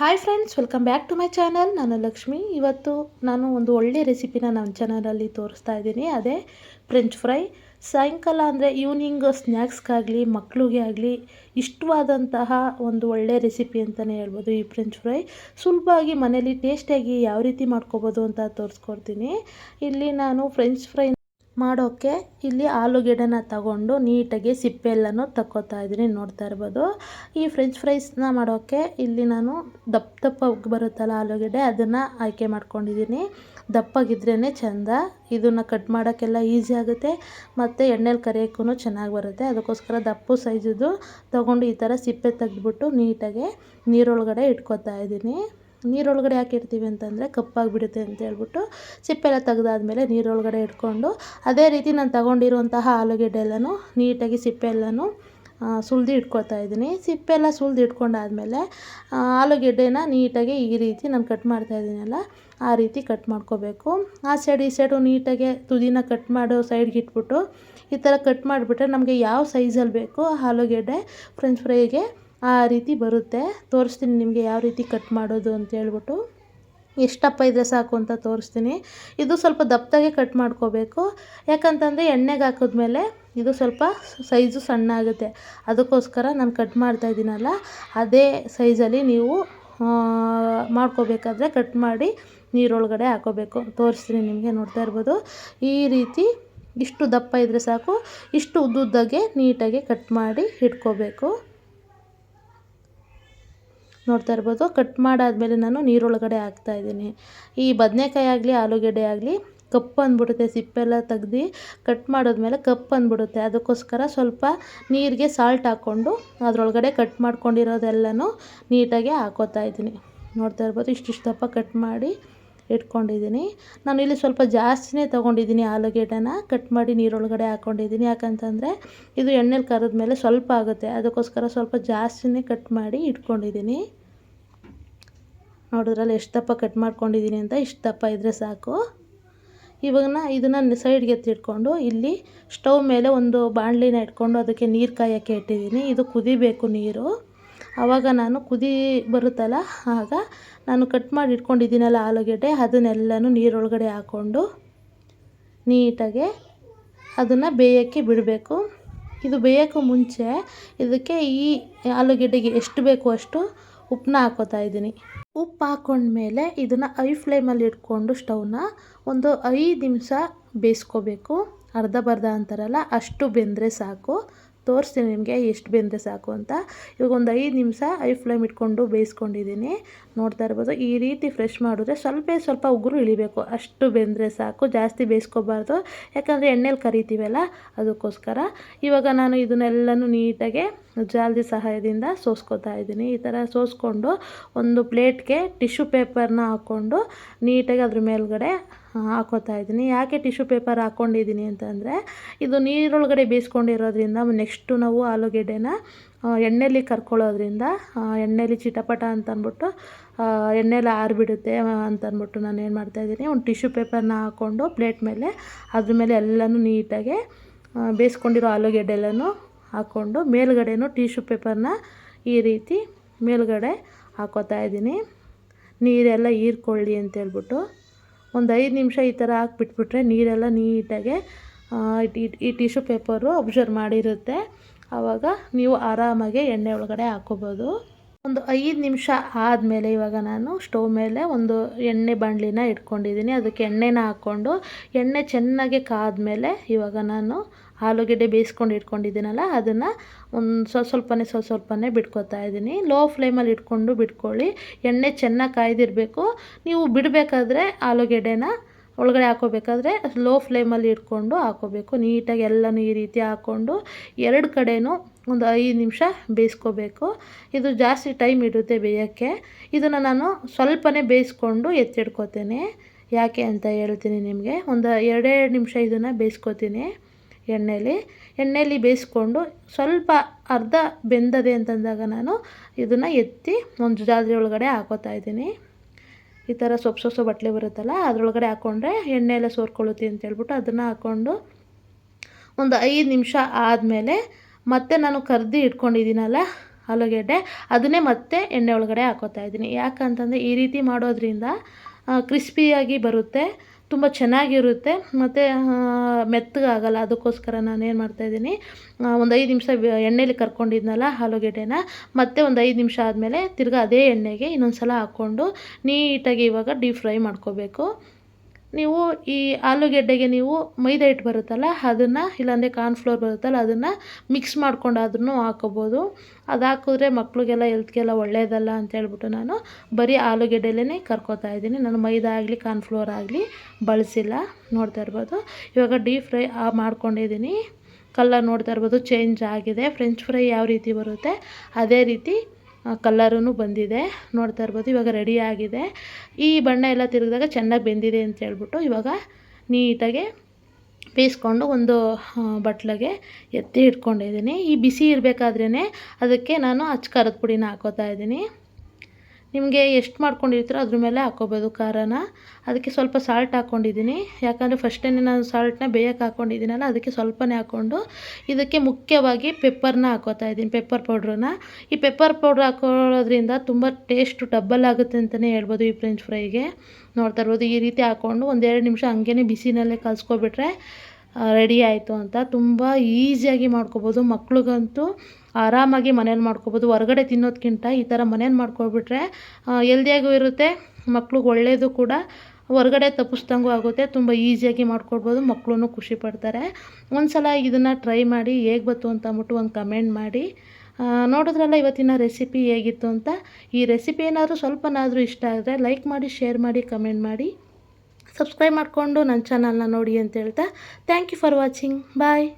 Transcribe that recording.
Hi friends welcome back to my channel ನಾನು ಲಕ್ಷ್ಮಿ. ಇವತ್ತು ನಾನು ಒಂದು ಒಳ್ಳೆ ರೆಸಿಪಿನ ನನ್ನ ಚಾನಲಲ್ಲಿ ತೋರಿಸ್ತಾ ಇದ್ದೀನಿ. ಅದೇ ಫ್ರೆಂಚ್ ಫ್ರೈ ಸಾಯಂಕಾಲ ಅಂದರೆ ಈವ್ನಿಂಗ್ ಸ್ನ್ಯಾಕ್ಸ್ಗಾಗಲಿ ಮಕ್ಕಳಿಗೆ ಆಗಲಿ, ಇಷ್ಟವಾದಂತಹ ಒಂದು ಒಳ್ಳೆ ರೆಸಿಪಿ ಅಂತಲೇ ಹೇಳ್ಬೋದು ಈ ಫ್ರೆಂಚ್ ಫ್ರೈ ಸುಲಭವಾಗಿ ಮನೇಲಿ ಟೇಸ್ಟಿಯಾಗಿ ಯಾವ ರೀತಿ ಮಾಡ್ಕೋಬೋದು ಅಂತ ತೋರಿಸ್ಕೊಡ್ತೀನಿ. ಇಲ್ಲಿ ನಾನು ಫ್ರೆಂಚ್ ಫ್ರೈ ಮಾಡೋಕ್ಕೆ ಇಲ್ಲಿ ಆಲೂಗೆಡ್ಡೆನ ತಗೊಂಡು ನೀಟಾಗಿ ಸಿಪ್ಪೆಲ್ಲನೂ ತಕ್ಕೋತಾ ಇದ್ದೀನಿ. ನೋಡ್ತಾ ಇರ್ಬೋದು. ಈ ಫ್ರೆಂಚ್ ಫ್ರೈಸ್ನ ಮಾಡೋಕ್ಕೆ ಇಲ್ಲಿ ನಾನು ದಪ್ಪ ದಪ್ಪ ಬರುತ್ತಲ್ಲ ಆಲೂಗೆಡ್ಡೆ, ಅದನ್ನು ಆಯ್ಕೆ ಮಾಡ್ಕೊಂಡಿದ್ದೀನಿ. ದಪ್ಪಾಗಿದ್ರೇ ಚೆಂದ. ಇದನ್ನು ಕಟ್ ಮಾಡೋಕ್ಕೆಲ್ಲ ಈಸಿ ಆಗುತ್ತೆ. ಮತ್ತು ಎಣ್ಣೆಲಿ ಕರಿಯೋಕ್ಕೂ ಚೆನ್ನಾಗಿ ಬರುತ್ತೆ. ಅದಕ್ಕೋಸ್ಕರ ದಪ್ಪು ಸೈಜದ್ದು ತಗೊಂಡು ಈ ಥರ ಸಿಪ್ಪೆ ತೆಗೆದ್ಬಿಟ್ಟು ನೀಟಾಗಿ ನೀರೊಳಗಡೆ ಇಟ್ಕೋತಾ ಇದ್ದೀನಿ. ನೀರೊಳಗಡೆ ಯಾಕೆ ಇಡ್ತೀವಿ ಅಂತಂದರೆ ಕಪ್ಪಾಗಿಬಿಡುತ್ತೆ ಅಂತ ಹೇಳ್ಬಿಟ್ಟು ಸಿಪ್ಪೆಲ್ಲ ತೆಗೆದಾದ್ಮೇಲೆ ನೀರೊಳಗಡೆ ಇಟ್ಕೊಂಡು ಅದೇ ರೀತಿ ನಾನು ತಗೊಂಡಿರುವಂತಹ ಆಲೂಗೆಡ್ಡೆ ಎಲ್ಲನೂ ನೀಟಾಗಿ ಸಿಪ್ಪೆ ಎಲ್ಲನೂ ಸುಲಿದು ಇಟ್ಕೊಳ್ತಾ ಇದ್ದೀನಿ. ಸಿಪ್ಪೆ ಎಲ್ಲ ಸುಲಿದು ಇಟ್ಕೊಂಡಾದ್ಮೇಲೆ ಆಲೂಗೆಡ್ಡೆನ ನೀಟಾಗಿ ಈ ರೀತಿ ನಾನು ಕಟ್ ಮಾಡ್ತಾ ಇದ್ದೀನಲ್ಲ, ಆ ರೀತಿ ಕಟ್ ಮಾಡ್ಕೋಬೇಕು. ಆ ಸೈಡ್, ಈ ಸೈಡು ನೀಟಾಗಿ ತುದಿನ ಕಟ್ ಮಾಡೋ ಸೈಡ್ಗೆ ಇಟ್ಬಿಟ್ಟು ಈ ಥರ ಕಟ್ ಮಾಡಿಬಿಟ್ರೆ ನಮಗೆ ಯಾವ ಸೈಜಲ್ಲಿ ಬೇಕೋ ಆಲೂಗೆಡ್ಡೆ ಫ್ರೆಂಚ್ ಫ್ರೈಗೆ ಆ ರೀತಿ ಬರುತ್ತೆ. ತೋರಿಸ್ತೀನಿ ನಿಮಗೆ ಯಾವ ರೀತಿ ಕಟ್ ಮಾಡೋದು ಅಂತ ಹೇಳ್ಬಿಟ್ಟು. ಎಷ್ಟಪ್ಪ ಇದ್ರೆ ಸಾಕು ಅಂತ ತೋರಿಸ್ತೀನಿ. ಇದು ಸ್ವಲ್ಪ ದಪ್ಪದಾಗೆ ಕಟ್ ಮಾಡ್ಕೋಬೇಕು. ಯಾಕಂತಂದರೆ ಎಣ್ಣೆಗೆ ಹಾಕಿದ್ಮೇಲೆ ಇದು ಸ್ವಲ್ಪ ಸೈಜು ಸಣ್ಣ ಆಗುತ್ತೆ ಅದಕ್ಕೋಸ್ಕರ ನಾನು ಕಟ್ ಮಾಡ್ತಾ ಇದ್ದೀನಲ್ಲ, ಅದೇ ಸೈಜಲ್ಲಿ ನೀವು ಮಾಡ್ಕೋಬೇಕಾದ್ರೆ ಕಟ್ ಮಾಡಿ ನೀರೊಳಗಡೆ ಹಾಕೋಬೇಕು. ತೋರಿಸ್ತೀನಿ ನಿಮಗೆ ನೋಡ್ತಾ ಇರ್ಬೋದು. ಈ ರೀತಿ ಇಷ್ಟು ದಪ್ಪ ಇದ್ದರೆ ಸಾಕು. ಇಷ್ಟು ಉದ್ದುದ್ದಾಗೆ ನೀಟಾಗಿ ಕಟ್ ಮಾಡಿ ಇಟ್ಕೋಬೇಕು. ನೋಡ್ತಾ ಇರ್ಬೋದು. ಕಟ್ ಮಾಡಾದಮೇಲೆ ನಾನು ನೀರೊಳಗಡೆ ಹಾಕ್ತಾಯಿದ್ದೀನಿ ಈ ಬದನೆಕಾಯಿ ಆಗಲಿ, ಆಲೂಗೆಡ್ಡೆ ಆಗಲಿ ಕಪ್ಪು ಅಂದ್ಬಿಡುತ್ತೆ. ಸಿಪ್ಪೆಲ್ಲ ತೆಗ್ದು ಕಟ್ ಮಾಡಿದ್ಮೇಲೆ ಕಪ್ಪು ಅಂದ್ಬಿಡುತ್ತೆ. ಅದಕ್ಕೋಸ್ಕರ ಸ್ವಲ್ಪ ನೀರಿಗೆ ಸಾಲ್ಟ್ ಹಾಕ್ಕೊಂಡು ಅದರೊಳಗಡೆ ಕಟ್ ಮಾಡ್ಕೊಂಡಿರೋದೆಲ್ಲನೂ ನೀಟಾಗಿ ಹಾಕೋತಾ ಇದ್ದೀನಿ. ನೋಡ್ತಾ ಇರ್ಬೋದು, ಇಷ್ಟಿಷ್ಟು ದಪ್ಪ ಕಟ್ ಮಾಡಿ ಇಟ್ಕೊಂಡಿದ್ದೀನಿ. ನಾನು ಇಲ್ಲಿ ಸ್ವಲ್ಪ ಜಾಸ್ತಿನೇ ತೊಗೊಂಡಿದ್ದೀನಿ ಆಲೂಗೆಡ್ಡೆನ. ಕಟ್ ಮಾಡಿ ನೀರೊಳಗಡೆ ಹಾಕ್ಕೊಂಡಿದ್ದೀನಿ ಯಾಕಂತಂದರೆ ಇದು ಎಣ್ಣೆಲಿ ಕರೆದ್ಮೇಲೆ ಸ್ವಲ್ಪ ಆಗುತ್ತೆ. ಅದಕ್ಕೋಸ್ಕರ ಸ್ವಲ್ಪ ಜಾಸ್ತಿನೇ ಕಟ್ ಮಾಡಿ ಇಟ್ಕೊಂಡಿದ್ದೀನಿ. ನೋಡಿದ್ರಲ್ಲಿ ಎಷ್ಟು ದಪ್ಪ ಕಟ್ ಮಾಡ್ಕೊಂಡಿದ್ದೀನಿ ಅಂತ ಇಷ್ಟು ದಪ್ಪ ಇದ್ದರೆ ಸಾಕು. ಇವಾಗ ಇದನ್ನು ಸೈಡ್ಗೆ ಎತ್ತಿಟ್ಕೊಂಡು ಇಲ್ಲಿ ಸ್ಟವ್ ಮೇಲೆ ಒಂದು ಬಾಣಲಿನ ಇಟ್ಕೊಂಡು ಅದಕ್ಕೆ ನೀರು ಕಾಯೋಕ್ಕೆ ಇಟ್ಟಿದ್ದೀನಿ ಇದು ಕುದಿಬೇಕು ನೀರು. ಆವಾಗ ನಾನು ಕುದಿ ಬರುತ್ತಲ್ಲ, ಆಗ ನಾನು ಕಟ್ ಮಾಡಿ ಇಟ್ಕೊಂಡಿದ್ದೀನಲ್ಲ ಆಲೂಗೆಡ್ಡೆ, ಅದನ್ನೆಲ್ಲನೂ ನೀರೊಳಗಡೆ ಹಾಕ್ಕೊಂಡು ನೀಟಾಗೆ ಅದನ್ನು ಬೇಯೋಕ್ಕೆ ಬಿಡಬೇಕು. ಇದು ಬೇಯೋಕ್ಕೂ ಮುಂಚೆ ಇದಕ್ಕೆ ಈ ಆಲೂಗೆಡ್ಡೆಗೆ ಎಷ್ಟು ಬೇಕು ಅಷ್ಟು ಉಪ್ಪನ್ನ ಹಾಕೋತಾ ಇದ್ದೀನಿ. ಉಪ್ಪು ಹಾಕೊಂಡ್ಮೇಲೆ ಇದನ್ನು ಐ ಫ್ಲೇಮಲ್ಲಿ ಇಟ್ಕೊಂಡು ಸ್ಟವ್ನ ಒಂದು ಐದು ನಿಮಿಷ ಬೇಯಿಸ್ಕೋಬೇಕು. ಅರ್ಧ ಬರ್ಧ ಅಂತಾರಲ್ಲ, ಅಷ್ಟು ಬೆಂದರೆ ಸಾಕು. ತೋರಿಸ್ತೀನಿ ನಿಮಗೆ ಎಷ್ಟು ಬೆಂದರೆ ಸಾಕು ಅಂತ. ಇವಾಗ ಒಂದು ಐದು ನಿಮಿಷ ಐ ಫ್ಲೇಮ್ ಇಟ್ಕೊಂಡು ಬೇಯಿಸ್ಕೊಂಡಿದ್ದೀನಿ. ನೋಡ್ತಾ ಇರ್ಬೋದು, ಈ ರೀತಿ ಫ್ರೆಶ್ ಮಾಡಿದ್ರೆ ಸ್ವಲ್ಪ ಸ್ವಲ್ಪ ಉಗುರು ಇಳಿಬೇಕು. ಅಷ್ಟು ಬೆಂದರೆ ಸಾಕು, ಜಾಸ್ತಿ ಬೇಯಿಸ್ಕೋಬಾರ್ದು. ಯಾಕಂದರೆ ಎಣ್ಣೆಲಿ ಕರಿತೀವಲ್ಲ, ಅದಕ್ಕೋಸ್ಕರ. ಇವಾಗ ನಾನು ಇದನ್ನೆಲ್ಲನೂ ನೀಟಾಗಿ ಜಾಲ್ದಿ ಸಹಾಯದಿಂದ ಸೋಸ್ಕೋತಾ ಇದ್ದೀನಿ. ಈ ಥರ ಸೋಸ್ಕೊಂಡು ಒಂದು ಪ್ಲೇಟ್ಗೆ ಟಿಶ್ಯೂ ಪೇಪರ್ನ ಹಾಕ್ಕೊಂಡು ನೀಟಾಗಿ ಅದ್ರ ಮೇಲ್ಗಡೆ ಹಾಕೋತಾ ಇದ್ದೀನಿ. ಯಾಕೆ ಟಿಶ್ಯೂ ಪೇಪರ್ ಹಾಕ್ಕೊಂಡಿದ್ದೀನಿ ಅಂತಂದರೆ ಇದು ನೀರೊಳಗಡೆ ಬೇಯಿಸ್ಕೊಂಡಿರೋದ್ರಿಂದ ನೆಕ್ಸ್ಟು ನಾವು ಆಲೂಗೆಡ್ಡೆನ ಎಣ್ಣೆಲಿ ಕರ್ಕೊಳ್ಳೋದ್ರಿಂದ ಎಣ್ಣೆಲಿ ಚಿಟಪಟ ಅಂತ ಅಂದ್ಬಿಟ್ಟು ಎಣ್ಣೆಲಿ ಆರಿಬಿಡುತ್ತೆ ಅಂತ ಅಂದ್ಬಿಟ್ಟು ನಾನು ಏನು ಮಾಡ್ತಾಯಿದ್ದೀನಿ ಒಂದು ಟಿಶ್ಯೂ ಪೇಪರ್ನ ಹಾಕ್ಕೊಂಡು ಪ್ಲೇಟ್ ಮೇಲೆ, ಅದ್ರ ಮೇಲೆ ಎಲ್ಲನೂ ನೀಟಾಗಿ ಬೇಯಿಸ್ಕೊಂಡಿರೋ ಆಲೂಗೆಡ್ಡೆ ಎಲ್ಲನೂ ಹಾಕ್ಕೊಂಡು ಮೇಲುಗಡೆನೂ ಟಿಶ್ಯೂ ಪೇಪರ್ನ ಈ ರೀತಿ ಮೇಲುಗಡೆ ಹಾಕೋತಾ ಇದ್ದೀನಿ. ನೀರೆಲ್ಲ ಹೀರ್ಕೊಳ್ಳಿ ಅಂತೇಳ್ಬಿಟ್ಟು. ಒಂದು ಐದು ನಿಮಿಷ ಈ ಥರ ಹಾಕ್ಬಿಟ್ಬಿಟ್ರೆ ನೀರೆಲ್ಲ ನೀಟಾಗೆ ಈ ಟಿಶ್ಯೂ ಪೇಪರು ಅಬ್ಸರ್ವ್ ಮಾಡಿರುತ್ತೆ. ಆವಾಗ ನೀವು ಆರಾಮಾಗಿ ಎಣ್ಣೆ ಒಳಗಡೆ ಹಾಕ್ಕೋಬೋದು ಒಂದು ಐದು ನಿಮಿಷ ಆದಮೇಲೆ ಇವಾಗ ನಾನು ಸ್ಟವ್ ಮೇಲೆ ಒಂದು ಎಣ್ಣೆ ಬಾಣಲಿನ ಇಟ್ಕೊಂಡಿದ್ದೀನಿ. ಅದಕ್ಕೆ ಎಣ್ಣೆನ ಹಾಕ್ಕೊಂಡು ಎಣ್ಣೆ ಚೆನ್ನಾಗಿ ಕಾದ್ಮೇಲೆ ಇವಾಗ ನಾನು ಆಲೂಗೆಡ್ಡೆ ಬೇಯಿಸ್ಕೊಂಡು ಇಟ್ಕೊಂಡಿದ್ದೀನಲ್ಲ, ಅದನ್ನು ಒಂದು ಸ್ವಲ್ಪ ಸ್ವಲ್ಪನೇ ಸ್ವಲ್ಪ ಸ್ವಲ್ಪನೇ ಬಿಟ್ಕೊತಾ ಇದ್ದೀನಿ. ಲೋ ಫ್ಲೇಮಲ್ಲಿ ಇಟ್ಕೊಂಡು ಬಿಟ್ಕೊಳ್ಳಿ. ಎಣ್ಣೆ ಚೆನ್ನಾಗಿ ಕಾಯ್ದಿರಬೇಕು. ನೀವು ಬಿಡಬೇಕಾದ್ರೆ ಆಲೂಗೆಡ್ಡೆನ ಒಳಗಡೆ ಹಾಕೋಬೇಕಾದ್ರೆ ಲೋ ಫ್ಲೇಮಲ್ಲಿ ಇಟ್ಕೊಂಡು ಹಾಕೋಬೇಕು. ನೀಟಾಗಿ ಎಲ್ಲನೂ ಈ ರೀತಿ ಹಾಕ್ಕೊಂಡು ಎರಡು ಕಡೆಯೂ ಒಂದು ಐದು ನಿಮಿಷ ಬೇಯಿಸ್ಕೋಬೇಕು. ಇದು ಜಾಸ್ತಿ ಟೈಮ್ ಇಡುತ್ತೆ ಬೇಯೋಕ್ಕೆ. ಇದನ್ನು ನಾನು ಸ್ವಲ್ಪನೇ ಬೇಯಿಸ್ಕೊಂಡು ಎತ್ತಿಡ್ಕೋತೇನೆ. ಯಾಕೆ ಅಂತ ಹೇಳ್ತೀನಿ ನಿಮಗೆ. ಒಂದು ಎರಡೆರಡು ನಿಮಿಷ ಇದನ್ನು ಬೇಯಿಸ್ಕೋತೀನಿ ಎಣ್ಣೆಯಲ್ಲಿ ಎಣ್ಣೆಯಲ್ಲಿ ಬೇಯಿಸ್ಕೊಂಡು ಸ್ವಲ್ಪ ಅರ್ಧ ಬೆಂದದೆ ಅಂತಂದಾಗ ನಾನು ಇದನ್ನು ಎತ್ತಿ ಒಂದು ಜಾದ್ರಿ ಒಳಗಡೆ ಹಾಕೋತಾ ಇದ್ದೀನಿ. ಈ ಥರ ಸೊಪ್ಪು ಸೊಸೊ ಬಟ್ಟಲೆ ಬರುತ್ತಲ್ಲ, ಅದರೊಳಗಡೆ ಹಾಕ್ಕೊಂಡ್ರೆ ಎಣ್ಣೆ ಎಲ್ಲ ಸೋರ್ಕೊಳ್ಳುತ್ತೆ ಅಂತ ಹೇಳ್ಬಿಟ್ಟು ಅದನ್ನು ಹಾಕ್ಕೊಂಡು ಒಂದು ಐದು ನಿಮಿಷ ಆದಮೇಲೆ ಮತ್ತೆ ನಾನು ಕರ್ದು ಇಟ್ಕೊಂಡಿದ್ದೀನಲ್ಲ ಆಲೂಗೆಡ್ಡೆ, ಅದನ್ನೇ ಮತ್ತೆ ಎಣ್ಣೆ ಒಳಗಡೆ ಹಾಕೋತಾ ಇದ್ದೀನಿ. ಯಾಕಂತಂದರೆ ಈ ರೀತಿ ಮಾಡೋದ್ರಿಂದ ಕ್ರಿಸ್ಪಿಯಾಗಿ ಬರುತ್ತೆ, ತುಂಬ ಚೆನ್ನಾಗಿರುತ್ತೆ, ಮತ್ತು ಮೆತ್ತಗಾಗಲ್ಲ. ಅದಕ್ಕೋಸ್ಕರ ನಾನೇನು ಮಾಡ್ತಾಯಿದ್ದೀನಿ ಒಂದು ಐದು ನಿಮಿಷ ಎಣ್ಣೆಲಿ ಕರ್ಕೊಂಡಿದ್ನಲ್ಲ ಆಲೂಗೆಡ್ಡೆನ, ಮತ್ತೆ ಒಂದು ಐದು ನಿಮಿಷ ಆದಮೇಲೆ ತಿರ್ಗಿ ಅದೇ ಎಣ್ಣೆಗೆ ಇನ್ನೊಂದು ಸಲ ಹಾಕ್ಕೊಂಡು ನೀಟಾಗಿ ಇವಾಗ ಡೀಪ್ ಫ್ರೈ ಮಾಡ್ಕೋಬೇಕು. ನೀವು ಈ ಆಲೂಗೆಡ್ಡೆಗೆ ನೀವು ಮೈದಾ ಹಿಟ್ಟು ಬರುತ್ತಲ್ಲ, ಅದನ್ನು ಇಲ್ಲಾಂದರೆ ಕಾರ್ನ್ಫ್ಲೋರ್ ಬರುತ್ತಲ್ಲ, ಅದನ್ನು ಮಿಕ್ಸ್ ಮಾಡ್ಕೊಂಡಾದ್ರೂ ಹಾಕೋಬೋದು. ಅದು ಹಾಕಿದ್ರೆ ಮಕ್ಳಿಗೆಲ್ಲ ಹೆಲ್ತ್ಗೆಲ್ಲ ಒಳ್ಳೆಯದಲ್ಲ ಅಂತ ಹೇಳ್ಬಿಟ್ಟು ನಾನು ಬರೀ ಆಲೂಗೆಡ್ಡೆಲೇ ಕರ್ಕೋತಾ ಇದ್ದೀನಿ. ನಾನು ಮೈದಾ ಆಗಲಿ, ಕಾರ್ನ್ಫ್ಲೋರ್ ಆಗಲಿ ಬಳಸಿಲ್ಲ, ನೋಡ್ತಾ ಇರ್ಬೋದು. ಇವಾಗ ಡೀಪ್ ಫ್ರೈ ಮಾಡ್ಕೊಂಡಿದ್ದೀನಿ. ಕಲ್ಲರ್ ನೋಡ್ತಾ ಇರ್ಬೋದು, ಚೇಂಜ್ ಆಗಿದೆ. ಫ್ರೆಂಚ್ ಫ್ರೈ ಯಾವ ರೀತಿ ಬರುತ್ತೆ, ಅದೇ ರೀತಿ ಕಲ್ಲರೂ ಬಂದಿದೆ. ನೋಡ್ತಾ ಇರ್ಬೋದು, ಇವಾಗ ರೆಡಿ ಆಗಿದೆ. ಈ ಬಣ್ಣ ಎಲ್ಲ ತಿರುಗಿದಾಗ ಚೆನ್ನಾಗಿ ಬೆಂದಿದೆ ಅಂತ ಹೇಳ್ಬಿಟ್ಟು ಇವಾಗ ನೀಟಾಗಿ ಬೇಯಿಸ್ಕೊಂಡು ಒಂದು ಬಟ್ಲಿಗೆ ಎತ್ತಿ ಇಟ್ಕೊಂಡಿದ್ದೀನಿ. ಈ ಬಿಸಿ ಇರಬೇಕಾದ್ರೇ ಅದಕ್ಕೆ ನಾನು ಅಚ್ಚ ಖಾರದ ಪುಡಿನ ಹಾಕೋತಾ ಇದ್ದೀನಿ. ನಿಮಗೆ ಎಷ್ಟು ಮಾಡ್ಕೊಂಡಿರ್ತೀರೋ ಅದ್ರ ಮೇಲೆ ಹಾಕ್ಕೋಬೋದು ಖಾರನ. ಅದಕ್ಕೆ ಸ್ವಲ್ಪ ಸಾಲ್ಟ್ ಹಾಕ್ಕೊಂಡಿದ್ದೀನಿ ಯಾಕಂದರೆ ಫಸ್ಟೇ ನಾನು ಸಾಲ್ಟನ್ನ ಬೇಯಕ್ಕೆ ಹಾಕ್ಕೊಂಡಿದ್ದೀನಲ್ಲ ಅದಕ್ಕೆ ಸ್ವಲ್ಪನೇ ಹಾಕ್ಕೊಂಡು ಇದಕ್ಕೆ ಮುಖ್ಯವಾಗಿ ಪೆಪ್ಪರ್ನ ಹಾಕೋತಾ ಇದ್ದೀನಿ ಪೆಪ್ಪರ್ ಪೌಡ್ರನ್ನ ಈ ಪೆಪ್ಪರ್ ಪೌಡ್ರ್ ಹಾಕೋದ್ರಿಂದ ತುಂಬ ಟೇಸ್ಟು ಡಬ್ಬಲ್ ಆಗುತ್ತೆ ಅಂತಲೇ ಹೇಳ್ಬೋದು ಈ ಫ್ರೆಂಚ್ ಫ್ರೈಗೆ ನೋಡ್ತಾ ಇರ್ಬೋದು, ಈ ರೀತಿ ಹಾಕ್ಕೊಂಡು ಒಂದೆರಡು ನಿಮಿಷ ಹಂಗೇ ಬಿಸಿನಲ್ಲೇ ಕಲಿಸ್ಕೊಬಿಟ್ರೆ ರೆಡಿ ಆಯಿತು ಅಂತ. ತುಂಬ ಈಸಿಯಾಗಿ ಮಾಡ್ಕೊಬೋದು ಮಕ್ಳಿಗಂತೂ. ಆರಾಮಾಗಿ ಮನೇಲಿ ಮಾಡ್ಕೊಬೋದು. ಹೊರಗಡೆ ತಿನ್ನೋದಕ್ಕಿಂತ ಈ ಥರ ಮನೇಲಿ ಮಾಡ್ಕೊಬಿಟ್ರೆ ಎಲ್ದಿಯಾಗೂ ಇರುತ್ತೆ, ಮಕ್ಳಿಗೆ ಒಳ್ಳೆಯದು ಕೂಡ. ಹೊರಗಡೆ ತಪ್ಪಿಸ್ದಂಗೂ ಆಗುತ್ತೆ, ತುಂಬ ಈಸಿಯಾಗಿ ಮಾಡ್ಕೊಡ್ಬೋದು ಮಕ್ಕಳೂ ಖುಷಿ ಪಡ್ತಾರೆ. ಒಂದು ಸಲ ಇದನ್ನು ಟ್ರೈ ಮಾಡಿ ಹೇಗೆ ಬಂತು ಅಂತ ಅಂದ್ಬಿಟ್ಟು ಒಂದು ಕಮೆಂಟ್ ಮಾಡಿ. ನೋಡಿದ್ರಲ್ಲ ಇವತ್ತಿನ ರೆಸಿಪಿ ಹೇಗಿತ್ತು ಅಂತ. ಈ ರೆಸಿಪಿ ಏನಾದರೂ ಸ್ವಲ್ಪನಾದರೂ ಇಷ್ಟ ಆದರೆ ಲೈಕ್ ಮಾಡಿ ಶೇರ್ ಮಾಡಿ ಕಮೆಂಟ್ ಮಾಡಿ. ಸಬ್ಸ್ಕ್ರೈಬ್ ಮಾಡಿಕೊಂಡು ನನ್ನ ಚಾನಲ್ನ ನೋಡಿ ಅಂತ ಹೇಳ್ತಾ thank you for watching bye